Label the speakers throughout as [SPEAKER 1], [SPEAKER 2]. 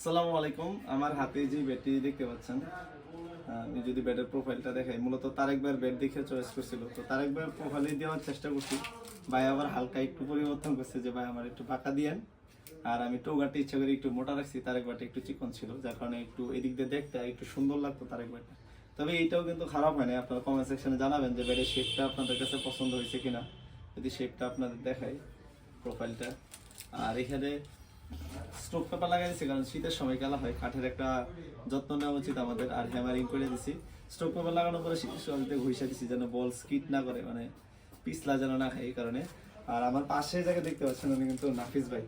[SPEAKER 1] আসসালামু আলাইকুম। আমার হাতে যে ব্যাটটি দেখতে পাচ্ছেন আমি যদি ব্যাটের প্রোফাইলটা দেখাই, মূলত তারেক ভাইয়ের ব্যাট দেখে চয়েস করছিল। তো তারেক ভাইয়ের প্রোফাইলে দেওয়ার চেষ্টা করছি। ভাই আবার হালকা একটু পরিবর্তন করছে যে, ভাই আমার একটু পাকা দিয়েন। আর আমি টোগারটা ইচ্ছা করে একটু মোটা রাখছি তারেক ব্যাটটা একটু চিকন ছিল, যার কারণে একটু এদিক দিয়ে দেখতে একটু সুন্দর লাগতো তারেক ব্যাটটা তবে এইটাও কিন্তু খারাপ হয় না আপনারা কমেন্ট সেকশনে জানাবেন যে, ব্যাটের শেপটা আপনাদের কাছে পছন্দ হয়েছে কিনা। যদি শেপটা আপনাদের দেখাই প্রোফাইলটা আর এখানে স্টোভ পেপার লাগাই দিছি কারণ শীতের সময় খেলা হয় কাঠের একটা যত্ন নেওয়া উচিত আমাদের আর হ্যামারিং করে দিছি। স্টোভ পেপার লাগানোর পরে শীতের সময় ঘুষা দিছি যেন বল স্কিট না করে মানে পিছলা যেন না খায় এই কারণে। আর আমার পাশে যাকে দেখতে পাচ্ছেন উনি কিন্তু নাফিস ভাই।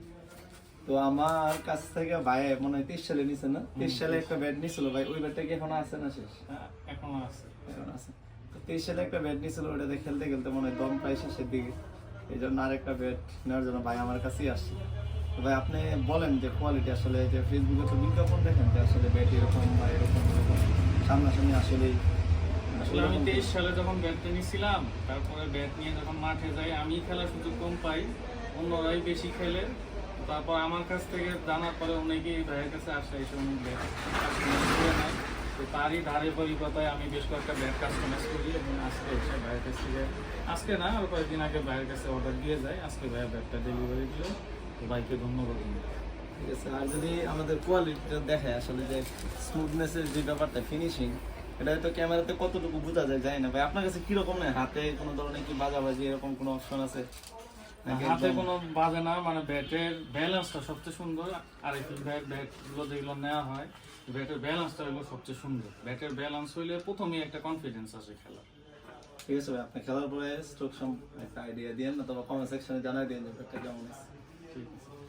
[SPEAKER 1] তো আমার কাছ থেকে ভাই মনে হয় তেইশ সালে নিছে না? তেইশ সালে একটা ব্যাট নিছিল ভাই ওই ব্যাটটা কি এখনও আছে না শেষ?
[SPEAKER 2] এখনও আছে।
[SPEAKER 1] এখন আছে। তেইশ সালে একটা ব্যাট নিয়েছিল ওটাতে খেলতে খেলতে মনে হয় দম প্রায় শেষের দিকে। এই জন্য আরেকটা ব্যাট নেওয়ার জন্য ভাই আমার কাছেই আসছে। ভাই আপনি বলেন যে কোয়ালিটি আসলে যে ফেসবুকে তো বিজ্ঞাপন দেখেন যে আসলে ব্যাট এরকম বা এরকম এরকম সামনাসামনি আসলেই
[SPEAKER 2] আসলে আমি তেইশ সালে যখন ব্যাট নিয়েছিলাম তারপরে ব্যাট নিয়ে যখন মাঠে যাই আমি খেলার সুযোগ কম পাই অন্যরাই বেশি খেলে। তারপর আমার কাছ থেকে জানার পরে অনেকেই ভাইয়ের কাছে আসে এসে অনেক ব্যাট নেয় তো তারই ধারে পরিকতায় আমি বেশ কয়েকটা ব্যাট কাস্টমাইজ করি এবং আজকে এসে ভাইয়ের কাছ থেকে আজকে না আর কয়েকদিন আগে ভাইয়ের কাছে অর্ডার দিয়ে যায় আজকে ভাইয়ের ব্যাটটা ডেলিভারি দিল। তো ধন্যবাদ।
[SPEAKER 1] ঠিক আছে আর যদি আমাদের কোয়ালিটিটা দেখে আসলে যে স্মুথনেসের যে ব্যাপারটা ফিনিশিং এটা হয়তো ক্যামেরাতে কতটুকু বোঝা যায় যায় না। ভাই আপনার কাছে কীরকম নেই হাতে কোনো ধরনের কি বাজাবাজি এরকম কোনো অপশন আছে?
[SPEAKER 2] হাতে কোনো বাজে না মানে ব্যাটের ব্যালেন্সটা সবচেয়ে সুন্দর। আর এই ব্যাট ব্যাটগুলো যেগুলো নেওয়া হয় ব্যাটের ব্যালেন্সটা হলো সবচেয়ে সুন্দর। ব্যাটের ব্যালেন্স হইলে প্রথমেই একটা কনফিডেন্স আসে খেলা
[SPEAKER 1] ঠিক আছে ভাই আপনি খেলার পরে স্ট্রোক একটা আইডিয়া দিয়েন না তবে কমেন্ট সেকশনে জানাই দিন ব্যাটটা কেমন আছে।
[SPEAKER 2] Thank you.